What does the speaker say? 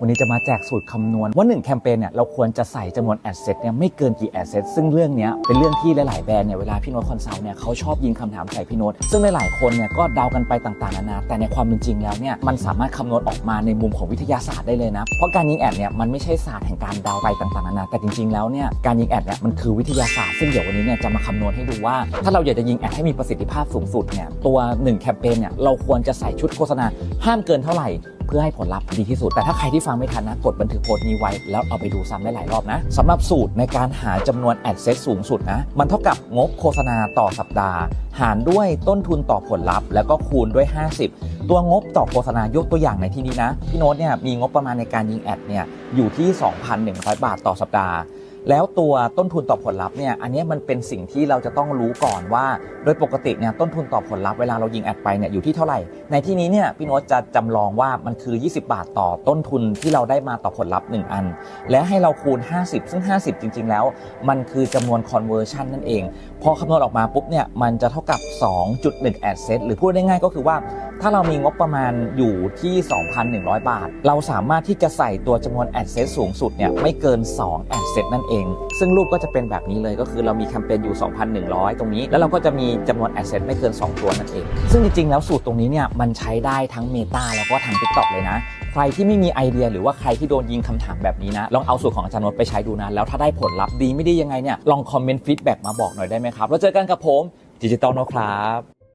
วันนี้จะมาแจกสูตรคำนวณว่า 1 แคมเปญเนี่ยเราควรจะใส่จำนวนแอดเซทเนี่ยไม่เกินกี่แอดเซทซึ่งเรื่องนี้เป็นเรื่องที่หลายๆแบรนด์เนี่ยเวลาพี่โน้ตคอนซัลท์เนี่ยเขาชอบยิงคำถามใส่พี่โน้ตซึ่งหลายๆคนเนี่ยก็เดากันไปต่างๆนานาแต่ในความเป็นจริงแล้วเนี่ยมันสามารถคำนวณออกมาในมุมของวิทยาศาสตร์ได้เลยนะเพราะการยิงแอดเนี่ยมันไม่ใช่ศาสตร์แห่งการเดาไปต่างๆนานาแต่จริง ๆแล้วเนี่ยการยิงแอดเนี่ยมันคือวิทยาศาสตร์ซึ่งเดี๋ยววันนี้เนี่ยจะมาคำนวณให้ดูว่า ถ้าเราอยากจะยิงแอดให้มีประสิทธิภาพสูงสุดเนี่ยตัว 1 แคมเปญเนี่ยเราควรจะใส่ชุดโฆษณาห้ามเกินเท่าไหร่ เพื่อให้ผลลัพธ์ดีที่สุด แต่ถ้าใครที่ฟังไม่ทันนะ กดบันทึกโพสต์นี้ไว้ แล้วเอาไปดูซ้ำได้หลายรอบนะสำหรับสูตรในการหาจำนวนแอดเซสสูงสุดนะ มันเท่ากับงบโฆษณาต่อสัปดาห์ หารด้วยต้นทุนต่อผลลัพธ์ แล้วก็คูณด้วย 50 ตัวงบต่อโฆษณายกตัวอย่างในที่นี้นะ พี่โน้ตเนี่ยมีงบประมาณในการยิงแอดเนี่ยอยู่ที่ 2,100 บาทต่อสัปดาห์ แล้วตัวต้นทุนต่อผลลัพธ์เนี่ย อันนี้มันเป็นสิ่งที่เราจะต้องรู้ก่อนว่า โดยปกติเนี่ยต้นทุนต่อผลลัพธ์เวลาเรายิงแอดไปเนี่ยอยู่ที่เท่าไหร่ ในที่นี้เนี่ยพี่โน้ตจะจำลองว่ามันคือ 20 บาทต่อต้นทุนที่เราได้มาต่อผลลัพธ์ 1 อัน และให้เราคูณ 50 ซึ่ง 50 จริง ๆ แล้ว มันคือจำนวน conversion นั่นเอง พอคำนวณออกมาปุ๊บเนี่ยมันจะเท่ากับ 2.1 ad set หรือพูดได้ง่ายก็คือว่า ถ้าเรามีงบประมาณอยู่ที่ 2,100 บาท เราสามารถที่จะใส่ตัวจำนวน ad set สูงสุดเนี่ยไม่เกิน2 ad set นั่นเอง ซึ่งรูปก็จะเป็นแบบนี้เลยก็คือเรามีแคมเปญอยู่ 2,100 ตรงนี้ แล้วเราก็จะมีจำนวน ad set ไม่เกิน 2 ตัวนั่นเอง ซึ่งจริงๆ แล้วสูตรตรงนี้เนี่ยมันใช้ได้ทั้ง Meta แล้วก็ทาง TikTok เลยนะ ใครที่ไม่มีไอเดียหรือว่าใครที่โดนยิงคำถามแบบนี้นะลองเอาสูตรของอาจารย์นนท์ไปใช้ดูนะแล้วถ้าได้ผลลัพธ์ดีไม่ดียังไงเนี่ยลองคอมเมนต์ฟีดแบ็กมาบอกหน่อยได้ไหมครับแล้วเจอกันกับผมดิจิตอลโนครับ